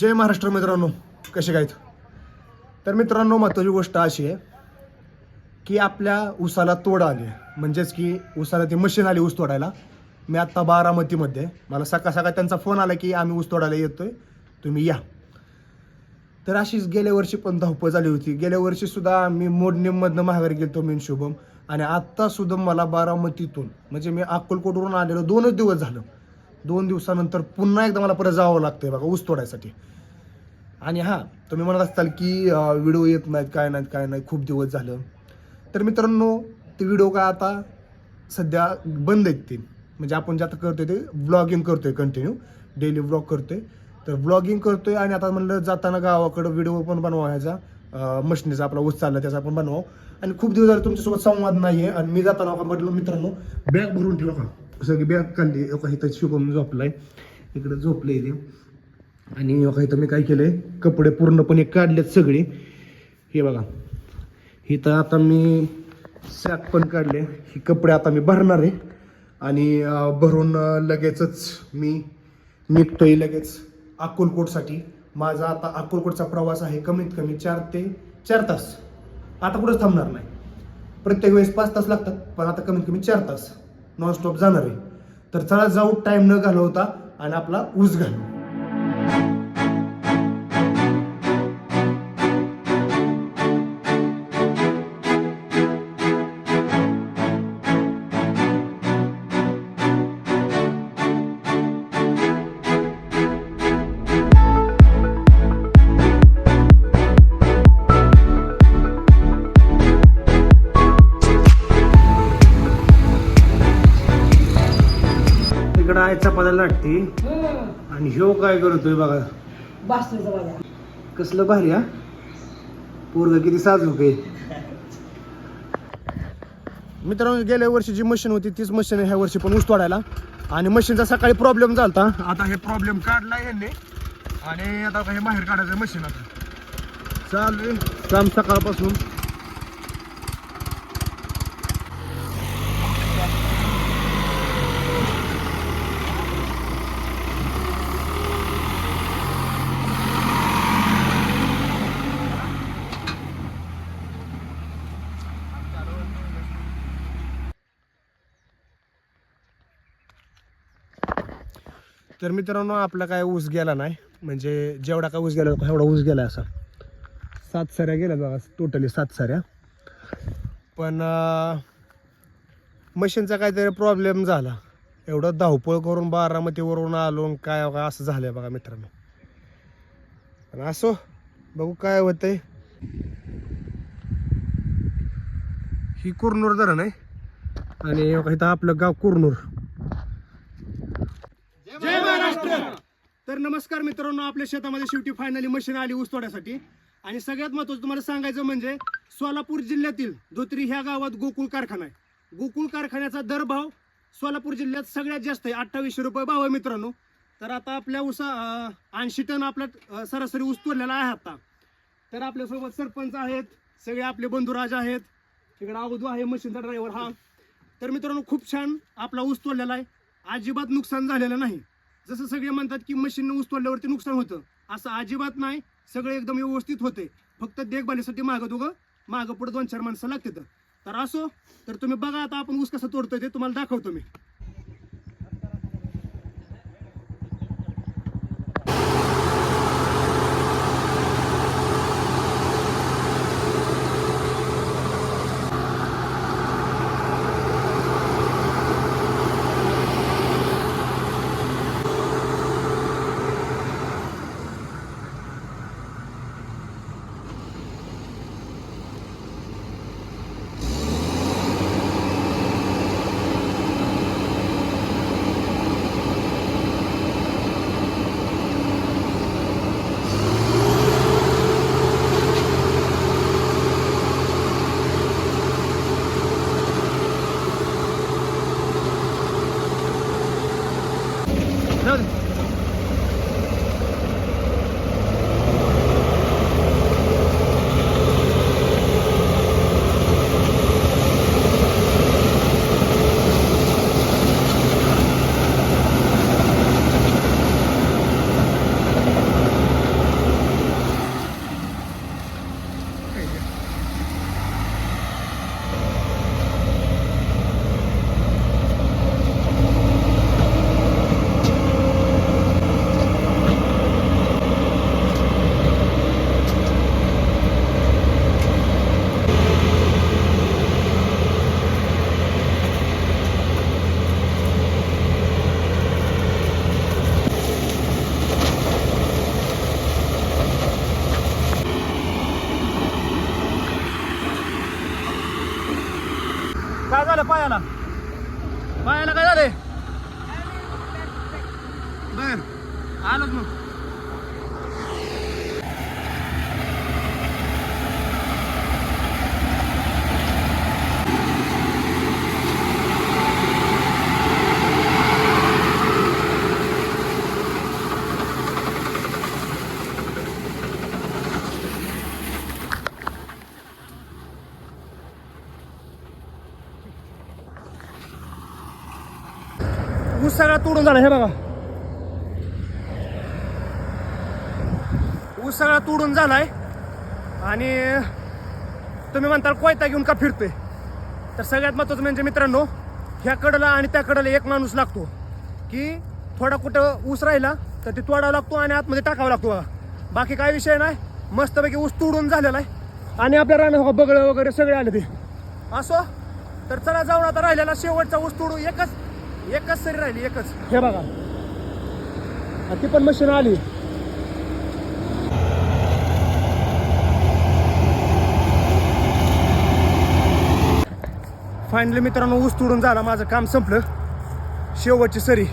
जय महाराष्ट्र मित्रांनो कसे काय तर मित्रांनो महत्त्वाची गोष्ट अशी आहे की आपल्या ऊसाला तोड आली आहे. म्हणजेच की ऊसाला ती मशीन आली ऊस तोडायला. मी आत्ता बारामतीमध्ये मला सकाळ सकाळ त्यांचा फोन आला की आम्ही ऊस तोडायला येतोय. तुम्ही या. तर अशीच गेल्या वर्षी पण धावपळ झाली होती. गेल्या वर्षी सुद्धा मी मोडणीमधनं माघारी गेलो मी शुभम. आणि आत्तासुद्धा मला बारामतीतून म्हणजे मी अक्कलकोटवरून आलेलो दोनच दिवस झालं. दोन दिवसानंतर पुन्हा एकदा मला परत जावं लागतंय बघा ऊस तोडायसाठी. आणि हां तुम्ही म्हणत असताल की व्हिडिओ येत नाहीत काय नाहीत काय नाही खूप दिवस झालं. तर मित्रांनो ते व्हिडिओ काय आता सध्या बंद आहेत ते. म्हणजे आपण जे आता करतोय ते व्लॉगिंग करतोय कंटिन्यू डेली व्लॉग करतोय. तर व्लॉगिंग करतोय आणि आता म्हणलं जाताना गावाकडं व्हिडिओ पण बनवायचा. मशनीचा आपला ऊस चालला त्याचा पण बनवावं. आणि खूप दिवस झाले तुमच्यासोबत संवाद नाही आहे आणि मी जाताना म्हटलं मित्रांनो बॅग भरून ठेवा का? सगळी बॅग काढली एका इथं शिकून झोपलाय. इकडे झोपलंय ते. आणि एका इथं मी काय केलंय कपडे पूर्णपणे काढलेत सगळे. हे बघा. इथं आता मी सॅक पण काढले. हे कपडे आता मी भरणार आहे. आणि भरून लगेचच मी निघतोय लगेच अक्कलकोटसाठी. माझा आता अक्कलकोटचा प्रवास आहे कमीत कमी चार ते चार तास. आता कुठंच थांबणार नाही. प्रत्येक वेळेस पाच तास लागतात पण आता कमीत कमी चार तास. नॉनस्टॉप जाणार आहे. तर चला जाऊ टाईम न घालवता आणि आपला ऊस घालू आहे चपात्या लाटते आणि ह्यो काय करतोय बघा. कसलं भारी हा? पोरग किती साजूक आहे. मित्रांनो गेल्या वर्षी जी मशीन होती तीच मशीन ह्या वर्षी पण ऊस तोडायला. आणि मशीनचा सकाळी प्रॉब्लेम झाला आता हे प्रॉब्लेम काढला यांनी आणि आता हे बाहेर काढायचं मशीन आता. चालू काम सकाळपासून. तर मित्रांनो आपला काय ऊस गेला नाही. म्हणजे जेवढा काय ऊस गेला एवढा ऊस गेला असा. सात साऱ्या गेल्या बघा टोटली सात साऱ्या. पण मशीनचा काहीतरी प्रॉब्लेम झाला. एवढं धावपळ करून बारामतीवरून आलो काय काय असं झालं बघा मित्रांनो. पण असो बघू काय होतंय. ही कुरनूर धरण आहे आणि इथं आपलं गाव कुरनूर. महाराष्ट्र तर नमस्कार मित्रांनो आपल्या शेतामध्ये शेवटी फायनली मशीन आली ऊस तोड्यासाठी. आणि सगळ्यात महत्वाचं तुम्हाला सांगायचं म्हणजे सोलापूर जिल्ह्यातील धोत्री ह्या गावात गोकुळ कारखाना आहे. गोकुळ कारखान्याचा दर भाव सोलापूर जिल्ह्यात सगळ्यात जास्त आहे अठ्ठावीसशे रुपये भाव आहे मित्रांनो. तर आता आपल्या ऊसा ऐंशी टन आपला सरासरी ऊस तोडलेला आहे आता. तर आपल्यासोबत सरपंच आहेत सगळे आपले बंधुराज आहेत. इकडे अवधू आहे मशीनचा ड्रायव्हर हा. तर मित्रांनो खूप छान आपला ऊस तोडलेला आहे. अजिबात नुकसान झालेलं नाही. जसं सगळे म्हणतात की मशीन ऊस तोडल्यावरती नुकसान होतं. असं अजिबात नाही. सगळं एकदम व्यवस्थित होते. फक्त देखभालीसाठी मागं दोघं मागं पुढे दोन चार माणसं लागतात. तर असो तर तुम्ही बघा आता आपण ऊस कसं तोडतोय ते तुम्हाला दाखवतो मी जाऊ दे. झालं पायाला. पायाला काय झाले बर आलोच मग. ऊस सगळा तोडून झाला हे बघा. ऊस सगळा तोडून झालाय. आणि तुम्ही म्हणताल कोयता घेऊन का फिरतोय? तर सगळ्यात महत्वाचं म्हणजे मित्रांनो ह्या कडला आणि त्या कडला एक माणूस लागतो. की थोडा कुठं ऊस राहिला तर ते तोडावा लागतो आणि आतमध्ये टाकावा लागतो. बघा बाकी काय विषय नाही. मस्तपैकी ऊस तोडून झालेला आहे. आणि आपल्या रानात बगळं वगैरे सगळे आले ते. असो? तर चला जाऊन आता राहिलेला शेवटचा ऊस तोडू. एकच एकच सरी राहिली एकच. हे बघा. आणि ती पण मशीन आली. फायनली मित्रांनो ऊस तोडून झाला माझं काम संपलं. शेवटची सरी.